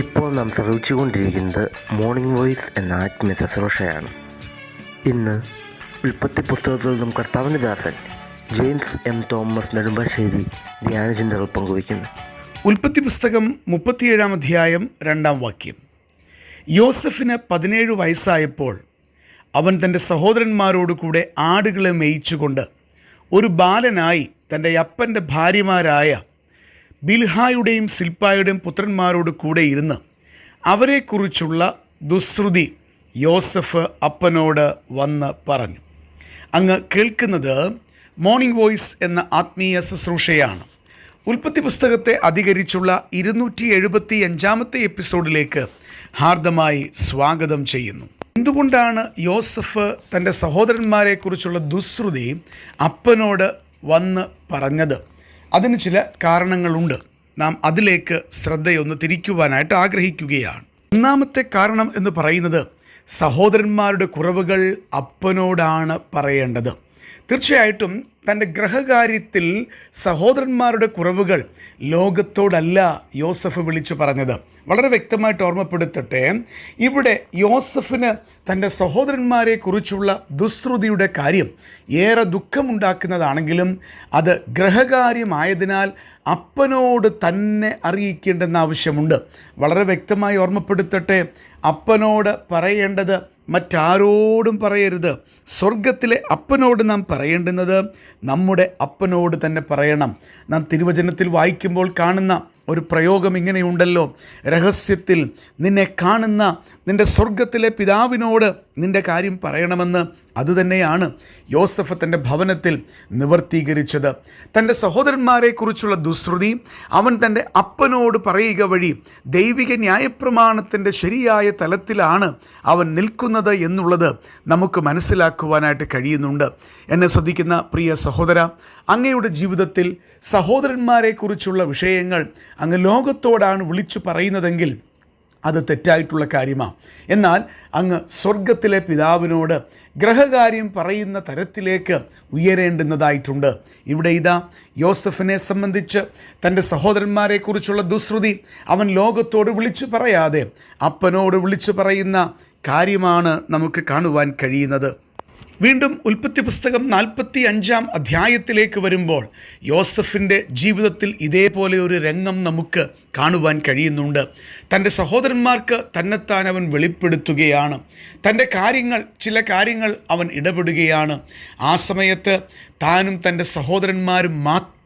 ഇപ്പോൾ നാം ശ്രവിച്ചുകൊണ്ടിരിക്കുന്നത് morning voice എന്ന ആത്മീയ ശുശ്രൂഷയാണ്. ഇന്ന് ഉൽപ്പത്തി പുസ്തകത്തിൽ നിന്നും കർത്താവിന്റെ ദാസൻ ജെയിംസ് എം തോമസ് നെടുമ്പാശ്ശേരി ധ്യാനചിന്തകൾ പങ്കുവയ്ക്കുന്നു. ഉൽപ്പത്തി പുസ്തകം മുപ്പത്തിയേഴാം അധ്യായം രണ്ടാം വാക്യം. യോസഫിന് പതിനേഴ് വയസ്സായപ്പോൾ അവൻ തന്റെ സഹോദരന്മാരോട് കൂടെ ആടുകളെ മേയിച്ചുകൊണ്ട് ഒരു ബാലനായി തന്റെ അപ്പന്റെ ഭാര്യമാരായ ബിൽഹായുടെയും സിൽപ്പായുടെയും പുത്രന്മാരോട് കൂടെ ഇരുന്ന് അവരെക്കുറിച്ചുള്ള ദുശ്രുതി യോസഫ് അപ്പനോട് വന്ന് പറഞ്ഞു. അങ്ങ് കേൾക്കുന്നത് മോർണിംഗ് വോയിസ് എന്ന ആത്മീയ ശുശ്രൂഷയാണ്. ഉൽപ്പത്തി പുസ്തകത്തെ അധികരിച്ചുള്ള ഇരുന്നൂറ്റി എഴുപത്തി അഞ്ചാമത്തെ എപ്പിസോഡിലേക്ക് ഹാർദമായി സ്വാഗതം ചെയ്യുന്നു. എന്തുകൊണ്ടാണ് യോസഫ് തന്റെ സഹോദരന്മാരെക്കുറിച്ചുള്ള ദുശ്രുതി അപ്പനോട് വന്ന് പറഞ്ഞത്? അതിന് ചില കാരണങ്ങളുണ്ട്. നാം അതിലേക്ക് ശ്രദ്ധയൊന്ന് തിരിക്കുവാനായിട്ട് ആഗ്രഹിക്കുകയാണ്. ഒന്നാമത്തെ കാരണം എന്ന് പറയുന്നത് സഹോദരന്മാരുടെ കുറവുകൾ അപ്പനോടാണ് പറയേണ്ടത്. തീർച്ചയായിട്ടും തന്റെ ഗ്രഹകാര്യത്തിൽ സഹോദരന്മാരുടെ കുറവുകൾ ലോകത്തോടല്ല യോസഫ് വിളിച്ചു പറഞ്ഞത്. വളരെ വ്യക്തമായിട്ട് ഓർമ്മപ്പെടുത്തട്ടെ ഇവിടെ യോസഫിന് തന്റെ സഹോദരന്മാരെ കുറിച്ചുള്ള ദുശ്രുതിയുടെ കാര്യം ഏറെ ദുഃഖമുണ്ടാക്കുന്നതാണെങ്കിലും അത് ഗ്രഹകാര്യമായതിനാൽ അപ്പനോട് തന്നെ അറിയിക്കേണ്ടെന്ന ആവശ്യമുണ്ട്. വളരെ വ്യക്തമായി ഓർമ്മപ്പെടുത്തട്ടെ അപ്പനോട് പറയേണ്ടത് മറ്റാരോടും പറയരുത്. സ്വർഗത്തിലെ അപ്പനോട് നാം പറയേണ്ടുന്നത് നമ്മുടെ അപ്പനോട് തന്നെ പറയണം. നാം തിരുവചനത്തിൽ വായിക്കുമ്പോൾ കാണുന്ന ഒരു പ്രയോഗം ഇങ്ങനെയുണ്ടല്ലോ. രഹസ്യത്തിൽ നിന്നെ കാണുന്ന നിന്റെ സ്വർഗത്തിലെ പിതാവിനോട് നിന്റെ കാര്യം പറയണമെന്ന് അതുതന്നെയാണ് യോസഫ് തന്റെ ഭവനത്തിൽ നിവർത്തീകരിച്ചത്. തന്റെ സഹോദരന്മാരെക്കുറിച്ചുള്ള ദുശ്രുതി അവൻ തന്റെ അപ്പനോട് പറയുക വഴി ദൈവിക ന്യായപ്രമാണത്തിന്റെ ശരിയായ തലത്തിലാണ് അവൻ നിൽക്കുന്നത് എന്നുള്ളത് നമുക്ക് മനസ്സിലാക്കുവാനായിട്ട് കഴിയുന്നുണ്ട്. എന്നെ ശ്രദ്ധിക്കുന്ന പ്രിയ സഹോദര അങ്ങയുടെ ജീവിതത്തിൽ സഹോദരന്മാരെക്കുറിച്ചുള്ള വിഷയങ്ങൾ അങ്ങ് ലോകത്തോടാണ് വിളിച്ചു പറയുന്നതെങ്കിൽ അത് തെറ്റായിട്ടുള്ള കാര്യമാണ് എന്നാൽ അങ്ങ് സ്വർഗത്തിലെ പിതാവിനോട് ഗ്രഹകാര്യം പറയുന്ന തരത്തിലേക്ക് ഉയരേണ്ടുന്നതായിട്ടുണ്ട്. ഇവിടെ ഇതാ യോസഫിനെ സംബന്ധിച്ച് തന്റെ സഹോദരന്മാരെക്കുറിച്ചുള്ള ദുശ്രുതി അവൻ ലോകത്തോട് വിളിച്ചു പറയാതെ അപ്പനോട് വിളിച്ചു പറയുന്ന കാര്യമാണ് നമുക്ക് കാണുവാൻ കഴിയുന്നത്. വീണ്ടും ഉൽപ്പത്തി പുസ്തകം നാൽപ്പത്തി അഞ്ചാം അധ്യായത്തിലേക്ക് വരുമ്പോൾ യോസഫിന്റെ ജീവിതത്തിൽ ഇതേപോലെ ഒരു രംഗം നമുക്ക് കാണുവാൻ കഴിയുന്നുണ്ട്. തന്റെ സഹോദരന്മാർക്ക് തന്നെത്താൻ അവൻ വെളിപ്പെടുത്തുകയാണ്. തന്റെ കാര്യങ്ങൾ ചില കാര്യങ്ങൾ അവൻ ഇടപെടുകയാണ്. ആ സമയത്ത് താനും തന്റെ സഹോദരന്മാരും മാത്രം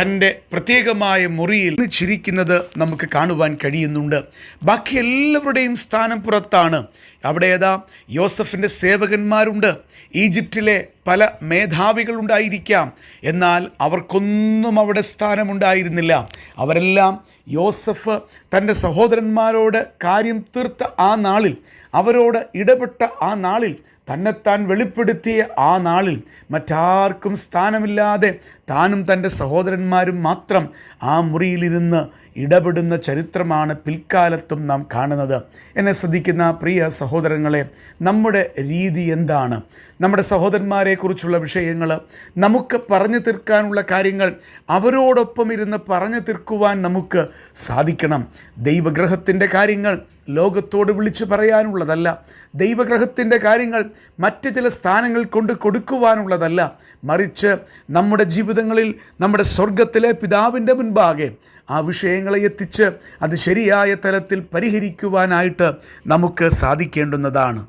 തന്റെ പ്രത്യേകമായ മുറിയിൽ ചിരിക്കുന്നത് നമുക്ക് കാണുവാൻ കഴിയുന്നുണ്ട്. ബാക്കി എല്ലാവരുടെയും സ്ഥാനം പുറത്താണ്. അവിടെ ഏതാ? യോസഫിന്റെ സേവകന്മാരുണ്ട്. ഈജിപ്തിലെ പല മേധാവികളുണ്ടായിരിക്കാം. എന്നാൽ അവർക്കൊന്നും അവിടെ സ്ഥാനമുണ്ടായിരുന്നില്ല. അവരെല്ലാം യോസഫ് തന്റെ സഹോദരന്മാരോട് കാര്യം തീർത്ത ആ നാളിൽ അവരോട് ഇടപെട്ട ആ നാളിൽ തന്നെത്താൻ വെളിപ്പെടുത്തിയ ആ നാളിൽ മറ്റാർക്കും സ്ഥാനമില്ലാതെ താനും തന്റെ സഹോദരന്മാരും മാത്രം ആ മുറിയിലിരുന്ന് ഇടപെടുന്ന ചരിത്രമാണ് പിൽക്കാലത്തും നാം കാണുന്നത്. എന്നെ ശ്രദ്ധിക്കുന്ന പ്രിയ സഹോദരങ്ങളെ നമ്മുടെ രീതി എന്താണ്? നമ്മുടെ സഹോദരന്മാരെക്കുറിച്ചുള്ള വിഷയങ്ങൾ നമുക്ക് പറഞ്ഞു തീർക്കാനുള്ള കാര്യങ്ങൾ അവരോടൊപ്പം ഇരുന്ന് പറഞ്ഞു തീർക്കുവാൻ നമുക്ക് സാധിക്കണം. ദൈവഗ്രഹത്തിന്റെ കാര്യങ്ങൾ ലോകത്തോട് വിളിച്ചു പറയാനുള്ളതല്ല. ദൈവഗ്രഹത്തിന്റെ കാര്യങ്ങൾ മറ്റ് ചില സ്ഥാനങ്ങൾ കൊണ്ട് കൊടുക്കുവാനുള്ളതല്ല. മറിച്ച് നമ്മുടെ ജീവിതങ്ങളിൽ നമ്മുടെ സ്വർഗത്തിലെ പിതാവിന്റെ മുൻപാകെ ആ വിഷയങ്ങളെ എത്തിച്ച് അത് ശരിയായ തലത്തിൽ പരിഹരിക്കുവാനായിട്ട് നമുക്ക് സാധിക്കേണ്ടുന്നതാണ്.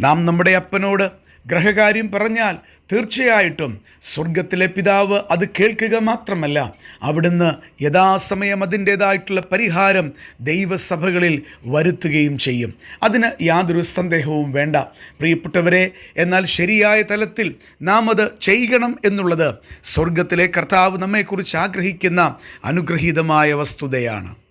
നാം നമ്മുടെ അപ്പനോട് ഗ്രഹകാര്യം പറഞ്ഞാൽ തീർച്ചയായിട്ടും സ്വർഗത്തിലെ പിതാവ് അത് കേൾക്കുക മാത്രമല്ല അവിടുന്ന് യഥാസമയം അതിന്റേതായിട്ടുള്ള പരിഹാരം ദൈവസഭകളിൽ വരുത്തുകയും ചെയ്യും. അതിന് യാതൊരു സന്ദേഹവും വേണ്ട. പ്രിയപ്പെട്ടവരെ എന്നാൽ ശരിയായ തലത്തിൽ നാം അത് ചെയ്യണം എന്നുള്ളത് സ്വർഗത്തിലെ കർത്താവ് നമ്മെക്കുറിച്ച് ആഗ്രഹിക്കുന്ന അനുഗ്രഹീതമായ വസ്തുതയാണ്.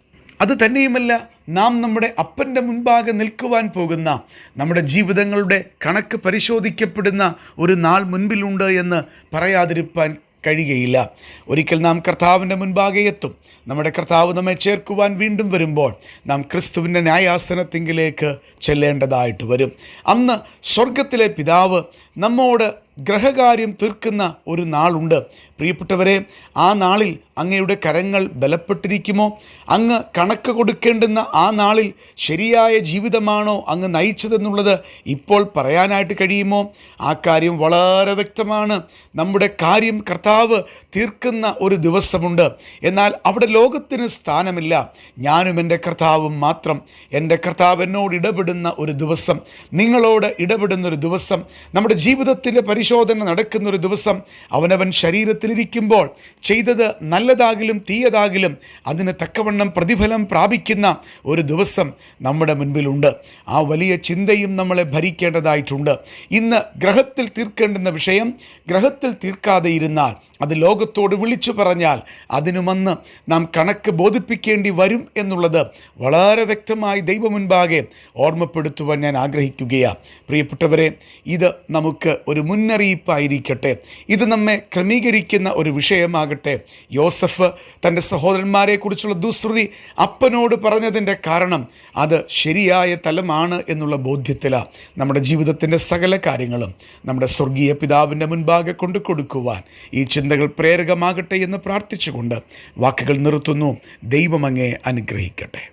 അത് തന്നെയുമല്ല നാം നമ്മുടെ അപ്പന്റെ മുൻപാകെ നിൽക്കുവാൻ പോകുന്ന നമ്മുടെ ജീവിതങ്ങളുടെ കണക്ക് പരിശോധിക്കപ്പെടുന്ന ഒരു നാൾ മുൻപിലുണ്ട് എന്ന് പറയാതിരിപ്പാൻ കഴിയുകയില്ല. ഒരിക്കൽ നാം കർത്താവിന്റെ മുൻപാകെ എത്തും. നമ്മുടെ കർത്താവ് നമ്മെ ചേർക്കുവാൻ വീണ്ടും വരുമ്പോൾ നാം ക്രിസ്തുവിന്റെ ന്യായാസനത്തിങ്കിലേക്ക് ചെല്ലേണ്ടതായിട്ട് വരും. അന്ന് സ്വർഗത്തിലെ പിതാവ് നമ്മോട് ഗ്രഹകാര്യം തീർക്കുന്ന ഒരു നാളുണ്ട്. പ്രിയപ്പെട്ടവരെ ആ നാളിൽ അങ്ങയുടെ കരങ്ങൾ ബലപ്പെട്ടിരിക്കുമോ? അങ്ങ് കണക്ക് കൊടുക്കേണ്ടുന്ന ആ നാളിൽ ശരിയായ ജീവിതമാണോ അങ്ങ് നയിച്ചതെന്നുള്ളത് ഇപ്പോൾ പറയാനായിട്ട് കഴിയുമോ? ആ കാര്യം വളരെ വ്യക്തമാണ്. നമ്മുടെ കാര്യം കർത്താവ് തീർക്കുന്ന ഒരു ദിവസമുണ്ട്. എന്നാൽ അവിടെ ലോകത്തിന് സ്ഥാനമില്ല. ഞാനും എന്റെ കർത്താവും മാത്രം. എന്റെ കർത്താവ് എന്നോട് ഇടപെടുന്ന ഒരു ദിവസം നിങ്ങളോട് ഇടപെടുന്ന ഒരു ദിവസം നമ്മുടെ ജീവിതത്തിന്റെ പരിശോധന നടക്കുന്ന ഒരു ദിവസം അവനവൻ ശരീരത്തിലിരിക്കുമ്പോൾ ചെയ്തത് നല്ലതാകിലും തീയതാകിലും അതിന് തക്കവണ്ണം പ്രതിഫലം പ്രാപിക്കുന്ന ഒരു ദിവസം നമ്മുടെ മുൻപിലുണ്ട്. ആ വലിയ ചിന്തയും നമ്മളെ ഭരിക്കേണ്ടതായിട്ടുണ്ട്. ഇന്ന് ഗ്രഹത്തിൽ തീർക്കേണ്ടുന്ന വിഷയം ഗ്രഹത്തിൽ തീർക്കാതെ ഇരുന്നാൽ അത് ലോകത്തോട് വിളിച്ചു പറഞ്ഞാൽ അതിനുമന്ന് നാം കണക്ക് ബോധിപ്പിക്കേണ്ടി വരും എന്നുള്ളത് വളരെ വ്യക്തമായി ദൈവം മുൻപാകെ ഓർമ്മപ്പെടുത്തുവാൻ ഞാൻ ആഗ്രഹിക്കുകയാണ് പ്രിയപ്പെട്ടവരെ ഇത് നമുക്ക് ഒരു മുന്നറിയിപ്പായിരിക്കട്ടെ. ഇത് നമ്മെ ക്രമീകരിക്കുന്ന ഒരു വിഷയമാകട്ടെ. യോസഫ് തന്റെ സഹോദരന്മാരെക്കുറിച്ചുള്ള ദുശ്രുതി അപ്പനോട് പറഞ്ഞതിന്റെ കാരണം അത് ശരിയായ തലമാണ് എന്നുള്ള ബോധ്യത്തിലാണ് നമ്മുടെ ജീവിതത്തിന്റെ സകല കാര്യങ്ങളും നമ്മുടെ സ്വർഗീയ പിതാവിന്റെ മുൻപാകെ കൊണ്ടു കൊടുക്കുവാൻ ഈ ചിന്തകൾ പ്രേരകമാകട്ടെ എന്ന് പ്രാർത്ഥിച്ചുകൊണ്ട് വാക്കുകൾ നിർത്തുന്നു. ദൈവമങ്ങേ അനുഗ്രഹിക്കട്ടെ.